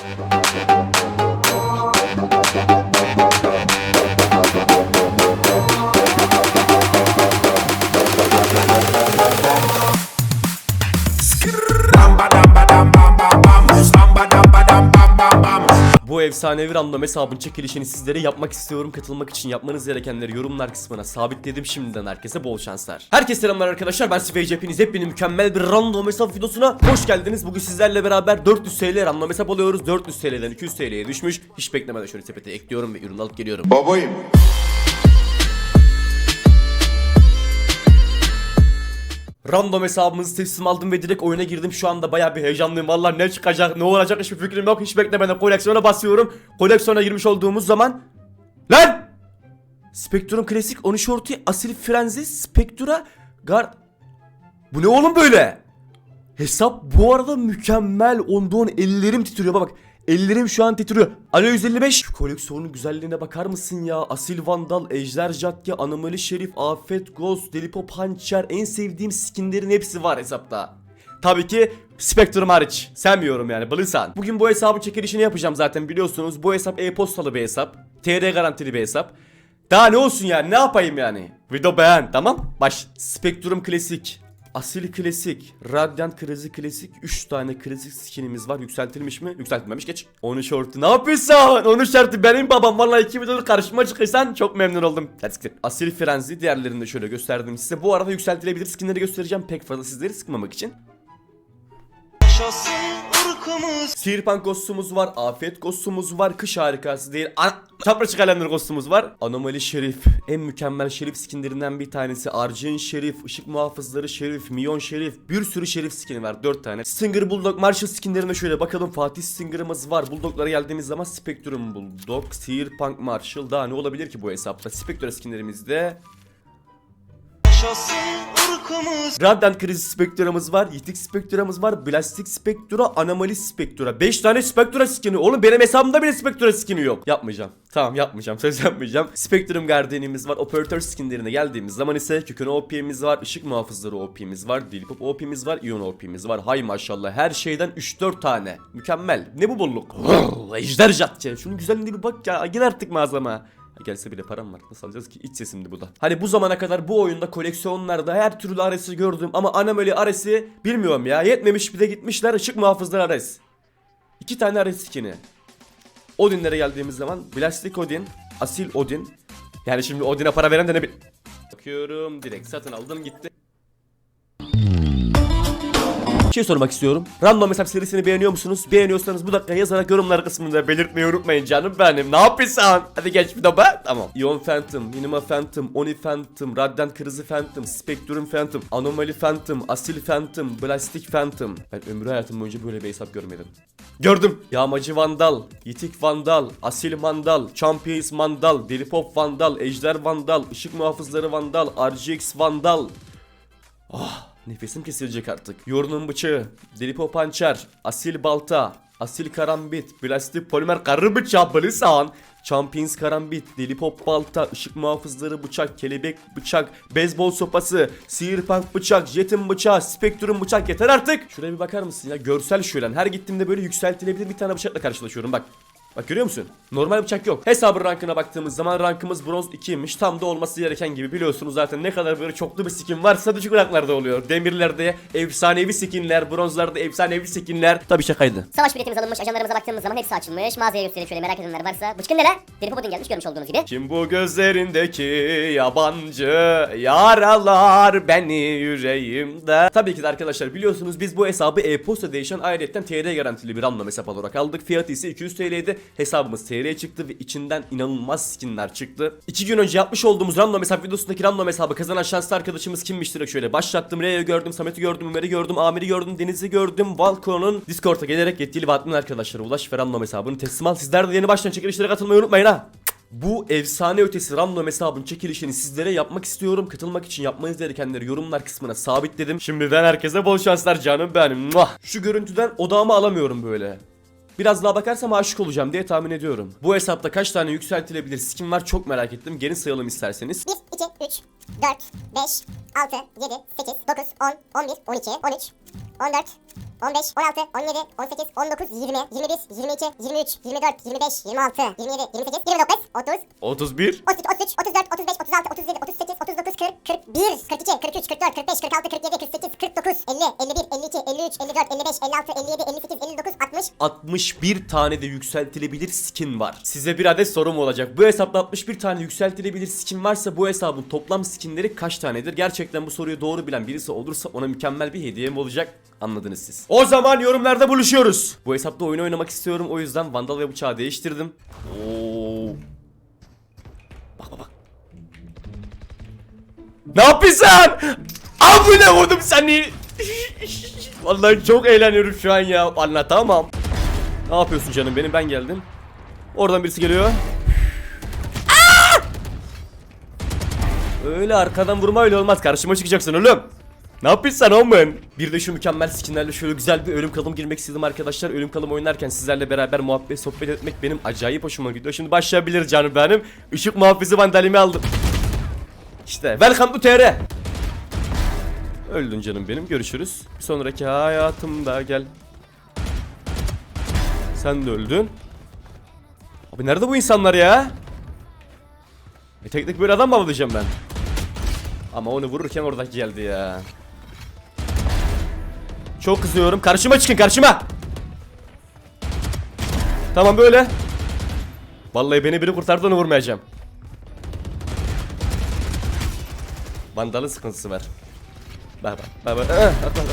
Thank. Efsanevi random hesabın çekilişini sizlere yapmak istiyorum. Katılmak için yapmanız gerekenleri yorumlar kısmına sabitledim. Şimdiden herkese bol şanslar. Herkese selamlar arkadaşlar. Ben Sivage hepiniz hepinin mükemmel bir random hesap videosuna hoş geldiniz. Bugün sizlerle beraber 400 TL random hesap alıyoruz. 400 TL'den 200 TL'ye düşmüş. Hiç beklemeden şöyle sepete ekliyorum ve ürün alıp geliyorum. Babayım. Random hesabımızı teslim aldım ve direkt oyuna girdim. Şu anda bayağı bir heyecanlıyım. Vallahi ne çıkacak, ne olacak hiçbir fikrim yok. Hiç beklemeden koleksiyona basıyorum. Koleksiyona girmiş olduğumuz zaman... Lan! Spectrum Klasik 13 ortu Asil Frenzy Spectra Gar... Bu ne oğlum böyle? Hesap bu arada mükemmel. Onda on ellerim titriyor. Bak bak. Ellerim şu an titriyor. Alo 155. Şu koleksiyonun güzelliğine bakar mısın ya? Asil Vandal, Ejder Jatke, Anomali Şerif, Afet Ghost, Delipop Hançer. En sevdiğim skinlerin hepsi var hesapta. Tabii ki Spectrum hariç. Sevmiyorum yani Blizzard. Bugün bu hesabın çekilişini yapacağım zaten biliyorsunuz. Bu hesap e-postalı bir hesap. TR garantili bir hesap. Daha ne olsun yani ne yapayım yani? Video beğen tamam? Baş. Spectrum Klasik. Asil Klasik, Radiant Krizi Klasik 3 tane klasik skinimiz var. Yükseltilmiş mi? Yükseltilmemiş geç. 13 şortu ne yapıyorsun? 13 şortu benim babam. Vallahi iki videoda karşıma çıkırsan çok memnun oldum. Hadi siktir. Asil Frenzy diğerlerini de şöyle gösterdim size. Bu arada yükseltilebilir skinleri göstereceğim pek fazla sizleri sıkmamak için. Yaşasın ırkımız Sihirpunk kostümümüz var, afet kostümümüz var, kış harikası değil, an kalender kostümümüz var. Anomali Şerif, en mükemmel Şerif skinlerinden bir tanesi. Arjin Şerif, ışık muhafızları Şerif, Miyon Şerif, bir sürü Şerif skini var, 4 tane. Stinger Bulldog, Marshall skinlerine şöyle bakalım. Fatih Stinger'ımız var. Bulldog'lara geldiğimiz zaman Spectrum Bulldog, Sihirpunk Marshall. Daha ne olabilir ki bu hesapta? Spectre skinlerimizde Yaşasın ırkımız Radiant Krizi Spectra'mız var, Yitik Spectra'mız var, Plastik Spectra, Anomali Spectra. 5 tane Spectra skin'i. Oğlum benim hesabımda bile Spectra skin'i yok. Yapmayacağım. Tamam yapmayacağım. Söz yapmayacağım. Spectrum Guardian'imiz var. Operatör skinlerine geldiğimiz zaman ise Kökün OP'miz var, Işık Muhafızları OP'miz var, Dilipop OP'miz var, Ion OP'miz var. Hay maşallah her şeyden 3-4 tane. Mükemmel. Ne bu bolluk? Ejder Jatçe. Şunun güzelliğine bir bak ya. Gel artık mağazama. Gelse bile param var. Nasıl alacağız ki? İç sesimdi bu da. Hani bu zamana kadar bu oyunda koleksiyonlarda her türlü Ares'i gördüm ama Anomali Ares'i bilmiyorum ya. Yetmemiş bir de gitmişler ışık muhafızları Ares. İki tane Ares skini. Odin'lere geldiğimiz zaman Plastik Odin, Asil Odin. Yani şimdi Odin'e para veren de ne bil... Bakıyorum direkt satın aldım gitti. Bir şey sormak istiyorum. Random hesap serisini beğeniyor musunuz? Beğeniyorsanız bu dakika yazarak yorumlar kısmında belirtmeyi unutmayın canım benim. Ne yapıyorsun? Hadi geç bir doba. Tamam. Ion Phantom, Minima Phantom, Oni Phantom, Radiant Kırızı Phantom, Spectrum Phantom, Anomaly Phantom, Asil Phantom, Plastic Phantom. Ben ömrü hayatım boyunca böyle bir hesap görmedim. Gördüm. Yağmacı Vandal, Yitik Vandal, Asil Vandal, Champions Vandal, Delipop Vandal, Ejder Vandal, Işık Muhafızları Vandal, RGX Vandal. Ah nefesim kesilecek artık. Yorunun bıçağı, Delipo Pançer, Asil Balta, Asil Karambit, Plastik Polimer Karı Bıçağı Blisan, Champions Karambit, Delipop Balta, Işık Muhafızları Bıçak, Kelebek Bıçak, Beyzbol Sopası, Sihirpunk Bıçak, Jet'in Bıçağı, Spectrum Bıçak yeter artık. Şuraya bir bakar mısın ya görsel şölen. Her gittiğimde böyle yükseltilebilir bir tane bıçakla karşılaşıyorum bak. Bak görüyor musun? Normal bıçak yok. Hesabın rankına baktığımız zaman rankımız bronz 2'ymiş. Tam da olması gereken gibi biliyorsunuz zaten ne kadar böyle çoklu bir skin varsa düşük ranklarda oluyor. Demirlerde efsanevi skinler, bronzlarda efsanevi skinler. Tabii şakaydı. Savaş biletimiz alınmış. Ajanlarımıza baktığımız zaman hepsi açılmış. Mağazaya göstereyim şöyle merak edenler varsa. Bıçkın ne lan? Deli Popod'un gelmiş görmüş olduğunuz gibi. Kim bu gözlerindeki yabancı yaralar beni yüreğimde. Tabii ki de arkadaşlar biliyorsunuz biz bu hesabı e-posta değişen ayrıyetten TR garantili bir random hesap olarak aldık. Fiyatı ise 200 TL'ydi. Hesabımız TR'ye çıktı ve içinden inanılmaz skinler çıktı. 2 gün önce yapmış olduğumuz random hesap videosundaki random hesabı kazanan şanslı arkadaşımız kimmiş direkt şöyle başlattım. Re'yi gördüm, Samet'i gördüm, Ömer'i gördüm, Amir'i gördüm, Deniz'i gördüm. Valko'nun Discord'a gelerek yetkili ve admin arkadaşlara ulaş ve random hesabını teslim al. Sizler de yeni başlayan çekilişlere katılmayı unutmayın ha. Bu efsane ötesi random hesabın çekilişini sizlere yapmak istiyorum. Katılmak için yapmanız gerekenleri yorumlar kısmına sabitledim. Şimdiden herkese bol şanslar canım benim. Şu görüntüden odağımı alamıyorum böyle. Biraz daha bakarsam aşık olacağım diye tahmin ediyorum. Bu hesapta kaç tane yükseltilebilir skin var çok merak ettim. Gelin sayalım isterseniz. 1, 2, 3, 4, 5, 6, 7, 8, 9, 10, 11, 12, 13, 14, 15, 16, 17, 18, 19, 20, 21, 22, 23, 24, 25, 26, 27, 28, 29, 30, 31. 33, 33, 34, 35, 36, 37, 38, 39, 40, 41, 42, 43, 44, 45, 46, 47, 48, 49, 50, 51, 52, 53, 54, 55, 56, 57, 58, 59, 60, 61 tane de yükseltilebilir skin var. Size bir adet sorum olacak. Bu hesapta 61 tane yükseltilebilir skin varsa bu hesabın toplam skinleri kaç tanedir? Gerçekten bu soruyu doğru bilen birisi olursa ona mükemmel bir hediyem olacak. Anladınız siz. O zaman yorumlarda buluşuyoruz. Bu hesapta oyun oynamak istiyorum. O yüzden vandal ve bıçağı değiştirdim. Oo. Bak bak bak. Ne yapıyorsun? Abone oldum seni. Vallahi çok eğleniyorum şu an ya. Anlatamam. Ne yapıyorsun canım benim? Ben geldim. Oradan birisi geliyor. Öyle arkadan vurma öyle olmaz. Karşıma çıkacaksın oğlum. Ne yapıyorsun oğlum? Bir de şu mükemmel skinlerle şöyle güzel bir ölüm kalım girmek istedim arkadaşlar. Ölüm kalım oynarken sizlerle beraber muhabbet sohbet etmek benim acayip hoşuma gidiyor. Şimdi başlayabilir canım benim. Işık muhafizi vandalimi aldım. İşte welcome to TR. Öldün canım benim. Görüşürüz. Bir sonraki hayatımda gel. Sen de öldün. Abi nerede bu insanlar ya? E tek tek böyle adam mı avlayacağım ben? Ama onu vururken oradaki geldi ya. Çok kızıyorum. Karşıma çıkın karşıma. Tamam böyle. Vallahi beni biri kurtardı onu vurmayacağım. Vandalın sıkıntısı var. Bak bak bak bak. Ah, bak, bak.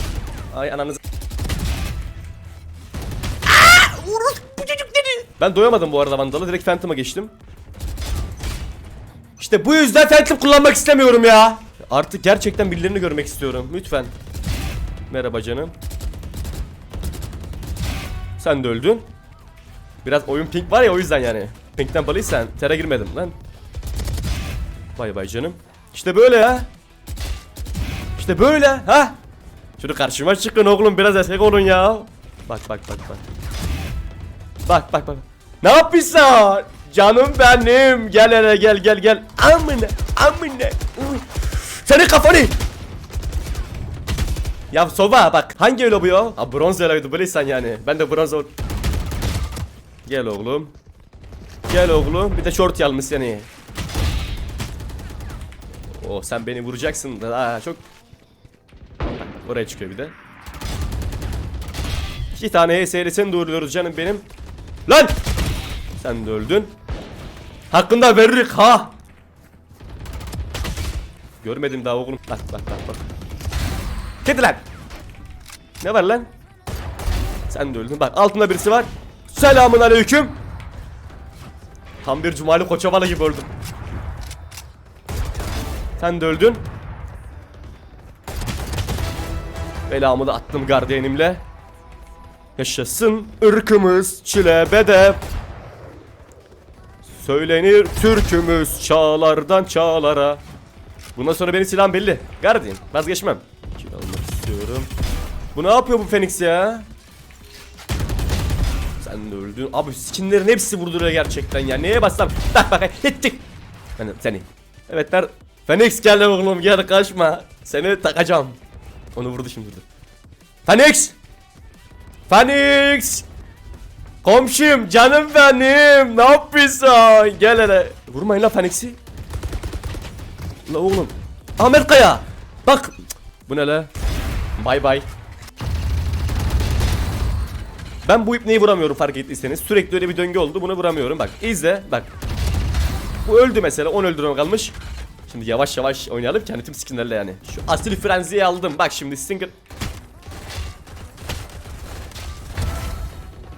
Ay ananızı. Bu çocuk dedi. Ben doyamadım bu arada Vandal'a. Direkt Phantom'a geçtim. İşte bu yüzden Phantom kullanmak istemiyorum ya. Artık gerçekten birilerini görmek istiyorum. Lütfen. Merhaba canım. Sen de öldün. Biraz oyun pink var ya o yüzden yani. Pink'ten balıysan tere girmedim lan. Bay bay canım. İşte böyle ya. İşte böyle ha. Şunu karşıma çıkın oğlum biraz esek olun ya. Bak bak bak bak. Bak bak bak. Ne yapıyorsun? Canım benim. Gel hele gel gel gel. Amına amına. Senin kafanı. Ya Sova bak hangi öyle bu ya? Ha bronz öyleydi böyleysen yani. Ben de bronz ol. Gel oğlum. Gel oğlum. Bir de short yalmış seni. Oh sen beni vuracaksın da ha, çok Oraya çıkıyor bir de. İki tane HS'li seni doğruyoruz canım benim. Lan! Sen de öldün. Hakkında veririk ha. Görmedim daha oğlum. Bak bak bak bak. Lan. Ne var lan? Sen de öldün. Bak altında birisi var. Selamun aleyküm. Tam bir Cumali Koçovalı gibi öldüm. Sen de öldün. Belamı da attım gardiyanimle. Yaşasın ırkımız çile bedel. Söylenir türkümüz çağlardan çağlara. Bundan sonra benim silahım belli. Guardian vazgeçmem. İstiyorum. Bu ne yapıyor bu Phoenix ya? Sen de öldün. Abi skinlerin hepsi vurduruyor gerçekten ya. Neye bassam? Bak bak hittik. Ben seni. Evet ver. Phoenix gel oğlum gel kaçma. Seni takacağım. Onu vurdu şimdi vurdu. Phoenix! Phoenix! Komşum canım benim ne yapıyorsun? Gel hele. Vurmayın la Phoenix'i. La oğlum. Ahmet Kaya. Bak. Bu ne la? Bay bay. Ben bu ipneyi vuramıyorum fark ettiyseniz. Sürekli öyle bir döngü oldu. Bunu vuramıyorum. Bak izle. Bak. Bu öldü mesela. 10 öldürme kalmış. Şimdi yavaş yavaş oynayalım kendi tüm skinlerle yani. Şu asil frenziyi aldım. Bak şimdi single.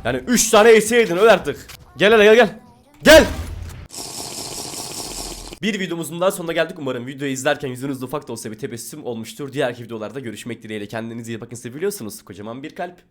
Yani 3 tane eseydin öl artık. Gel hele gel gel. Gel. Bir videomuzun daha sonuna geldik. Umarım videoyu izlerken yüzünüzde ufak da olsa bir tebessüm olmuştur. Diğer videolarda görüşmek dileğiyle. Kendinize iyi bakın. Seviyorsunuz. Kocaman bir kalp.